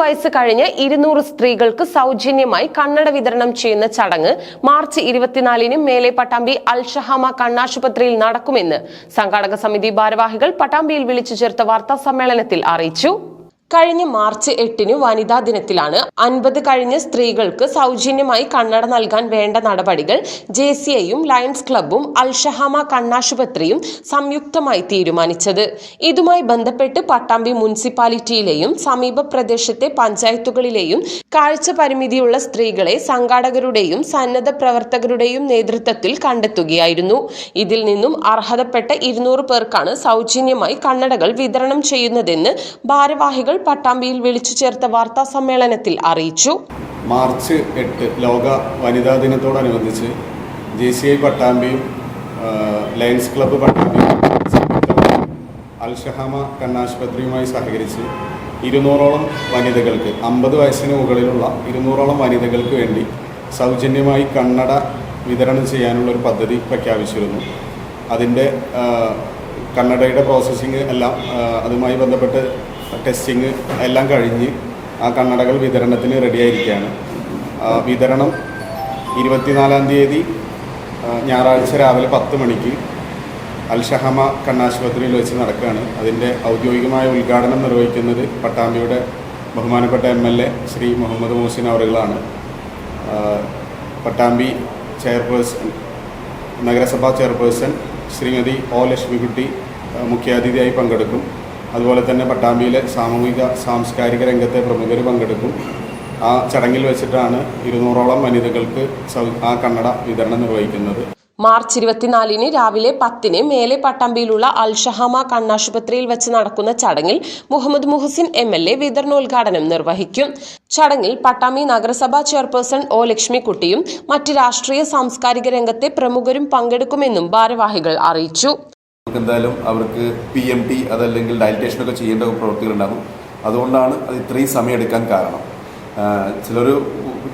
വയസ്സ് കഴിഞ്ഞ് ഇരുന്നൂറ് സ്ത്രീകൾക്ക് സൗജന്യമായി കണ്ണട വിതരണം ചെയ്യുന്ന ചടങ്ങ് മാർച്ച് ഇരുപത്തിനാലിന് മേലെ പട്ടാമ്പി അൽഷഹാമ കണ്ണാശുപത്രിയിൽ നടക്കുമെന്ന് സംഘാടക സമിതി ഭാരവാഹികൾ പട്ടാമ്പിയിൽ വിളിച്ചു ചേർത്ത വാർത്താ സമ്മേളനത്തിൽ അറിയിച്ചു. കഴിഞ്ഞ മാർച്ച് എട്ടിന് വനിതാ ദിനത്തിലാണ് അൻപത് കഴിഞ്ഞ സ്ത്രീകൾക്ക് സൗജന്യമായി കണ്ണട നൽകാൻ വേണ്ട നടപടികൾ ജെ സി ഐയും ലയൺസ് ക്ലബും അൽഷഹാമ കണ്ണാശുപത്രിയും സംയുക്തമായി തീരുമാനിച്ചത്. ഇതുമായി ബന്ധപ്പെട്ട് പട്ടാമ്പി മുനിസിപ്പാലിറ്റിയിലെയും സമീപ പ്രദേശത്തെ പഞ്ചായത്തുകളിലെയും കാഴ്ച പരിമിതിയുള്ള സ്ത്രീകളെ സംഘാടകരുടെയും സന്നദ്ധ പ്രവർത്തകരുടെയും നേതൃത്വത്തിൽ കണ്ടെത്തുകയായിരുന്നു. ഇതിൽ നിന്നും അർഹതപ്പെട്ട ഇരുന്നൂറ് പേർക്കാണ് സൗജന്യമായി കണ്ണടകൾ വിതരണം ചെയ്യുന്നതെന്ന് ഭാരവാഹികൾ പട്ടാമ്പിയിൽ വിളിച്ചു ചേർത്ത വാർത്താ സമ്മേളനത്തിൽ അറിയിച്ചു. മാർച്ച് എട്ട് ലോക വനിതാ ദിനത്തോടനുബന്ധിച്ച് ജെ സി ഐ പട്ടാമ്പിയും ലയൺസ് ക്ലബ്ബ് പട്ടാമ്പിയും അൽഷഹാമ കണ്ണാശുപത്രിയുമായി സഹകരിച്ച് ഇരുന്നൂറോളം വനിതകൾക്ക് അമ്പത് വയസ്സിന് മുകളിലുള്ള ഇരുന്നൂറോളം വനിതകൾക്ക് വേണ്ടി സൗജന്യമായി കണ്ണട വിതരണം ചെയ്യാനുള്ള ഒരു പദ്ധതി പ്രഖ്യാപിച്ചിരുന്നു. അതിന്റെ കണ്ണടയുടെ പ്രോസസ്സിങ് എല്ലാം അതുമായി ബന്ധപ്പെട്ട് ടെസ്റ്റിങ് എല്ലാം കഴിഞ്ഞ് ആ കണ്ണടകൾ വിതരണത്തിന് റെഡിയായിരിക്കുകയാണ് വിതരണം ഇരുപത്തിനാലാം തീയതി ഞായറാഴ്ച രാവിലെ പത്ത് മണിക്ക് അൽഷഹമ കണ്ണാശുപത്രിയിൽ വെച്ച് നടക്കുകയാണ്. അതിന്റെ ഔദ്യോഗികമായ ഉദ്ഘാടനം നിർവഹിക്കുന്നത് പട്ടാമ്പിയുടെ ബഹുമാനപ്പെട്ട M L A Shri Muhammad Mohsin അവറുകളാണ്. Pattambi chairperson നഗരസഭാ ചെയർപേഴ്സൺ ശ്രീമതി ഒ ലക്ഷ്മിക്കുട്ടി മുഖ്യാതിഥിയായി പങ്കെടുക്കും. അതുപോലെ തന്നെ പട്ടാമ്പിയിലെ സാമൂഹിക സാംസ്കാരിക രംഗത്തെ പ്രമുഖർ പങ്കെടുക്കും. ആ ചടങ്ങിൽ വെച്ചിട്ടാണ് ഇരുന്നൂറോളം വനിതകൾക്ക് ആ കണ്ണട വിതരണം നിർവഹിക്കുന്നത്. മാർച്ച് ഇരുപത്തിനാലിന് രാവിലെ പത്തിന് മേലെ പട്ടാമ്പിയിലുള്ള അൽഷഹാമ കണ്ണാശുപത്രിയിൽ വെച്ച് നടക്കുന്ന ചടങ്ങിൽ Muhammad Muhsin M L A വിതരണോദ്ഘാടനം നിർവഹിക്കും. ചടങ്ങിൽ പട്ടാമ്പി നഗരസഭാ ചെയർപേഴ്സൺ ഒ ലക്ഷ്മിക്കുട്ടിയും മറ്റ് രാഷ്ട്രീയ സാംസ്കാരിക രംഗത്തെ പ്രമുഖരും പങ്കെടുക്കുമെന്നും ഭാരവാഹികൾ അറിയിച്ചു. എന്തായാലും അവർക്ക് പി എം ടി അതല്ലെങ്കിൽ ഡയറ്റേഷനൊക്കെ ചെയ്യേണ്ട പ്രവൃത്തികളുണ്ടാകും. അതുകൊണ്ടാണ് അത് ഇത്രയും സമയം എടുക്കാൻ കാരണം ചിലർ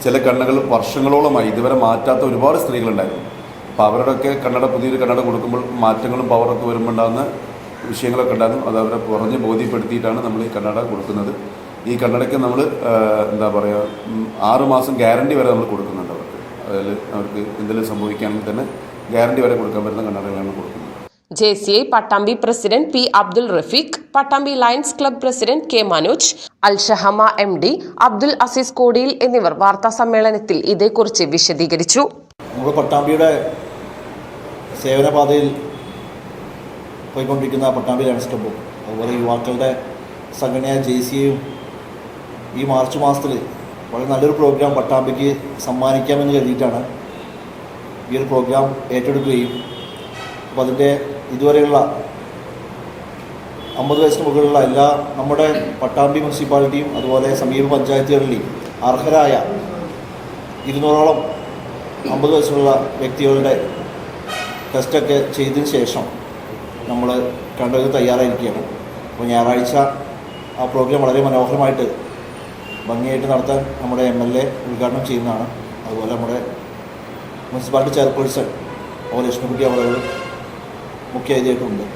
ചില കണ്ണുകൾ വർഷങ്ങളോളമായി ഇതുവരെ മാറ്റാത്ത ഒരുപാട് സ്ത്രീകളുണ്ടായിരുന്നു. അപ്പോൾ അവരുടെയൊക്കെ കണ്ണട പുതിയൊരു കണ്ണട കൊടുക്കുമ്പോൾ മാറ്റങ്ങളും പവറൊക്കെ വരുമ്പോൾ ഉണ്ടാകുന്ന വിഷയങ്ങളൊക്കെ ഉണ്ടാകും. അത് അവരെ പറഞ്ഞ് ബോധ്യപ്പെടുത്തിയിട്ടാണ് നമ്മൾ ഈ കണ്ണട കൊടുക്കുന്നത്. ഈ കണ്ണടയ്ക്ക് നമ്മൾ എന്താ പറയുക ആറുമാസം ആറ് മാസം ഗ്യാരണ്ടി വരെ നമ്മൾ കൊടുക്കുന്നുണ്ട് അവർക്ക്. അതിൽ അവർക്ക് എന്തെങ്കിലും സംഭവിക്കുകയാണെങ്കിൽ തന്നെ ഗ്യാരണ്ടി വരെ കൊടുക്കാൻ പറ്റുന്ന കണ്ണടകളാണ് J C I Pattambi president P Abdul Rafeeq Pattambi Lions club president K Manoj Alshahama M D Abdul Azeez കോടിയിൽ എന്നിവർ വാർത്താ സമ്മേളനത്തിൽ ഇതേക്കുറിച്ച് വിശദീകരിച്ചു. നമ്മുടെ പട്ടാമ്പിയുടെ സേവനപാതയിൽ പോയിക്കൊണ്ടിരിക്കുന്ന പട്ടാമ്പി ലയൺസ് ക്ലബ്ബും അതുപോലെ യുവാക്കളുടെ സംഘടനയായ ജെ സി ഐയും ഈ മാർച്ച് മാസത്തിൽ വളരെ നല്ലൊരു പ്രോഗ്രാം പട്ടാമ്പിക്ക് സമ്മാനിക്കാമെന്ന് കരുതിയിട്ടാണ് ഈ ഒരു പ്രോഗ്രാം ഏറ്റെടുക്കുകയും അപ്പോൾ അതിന്റെ ഇതുവരെയുള്ള അമ്പത് വയസ്സിന് മുകളിലുള്ള എല്ലാ നമ്മുടെ പട്ടാമ്പി മുനിസിപ്പാലിറ്റിയും അതുപോലെ സമീപ പഞ്ചായത്തുകളിലെയും അർഹരായ ഇരുന്നൂറോളം അമ്പത് വയസ്സുള്ള വ്യക്തികളുടെ ടെസ്റ്റൊക്കെ ചെയ്തതിന് ശേഷം നമ്മൾ കണ്ടത് തയ്യാറായിരിക്കുകയാണ്. അപ്പോൾ ഞായറാഴ്ച ആ പ്രോഗ്രാം വളരെ മനോഹരമായിട്ട് ഭംഗിയായിട്ട് നടത്താൻ നമ്മുടെ എം എൽ എ ഉദ്ഘാടനം ചെയ്യുന്നതാണ്. അതുപോലെ നമ്മുടെ മുനിസിപ്പാലിറ്റി ചെയർപേഴ്സൺ ഒ ലക്ഷ്മിക്കുട്ടി ముఖ్య ఏజెంట్ ఉంది.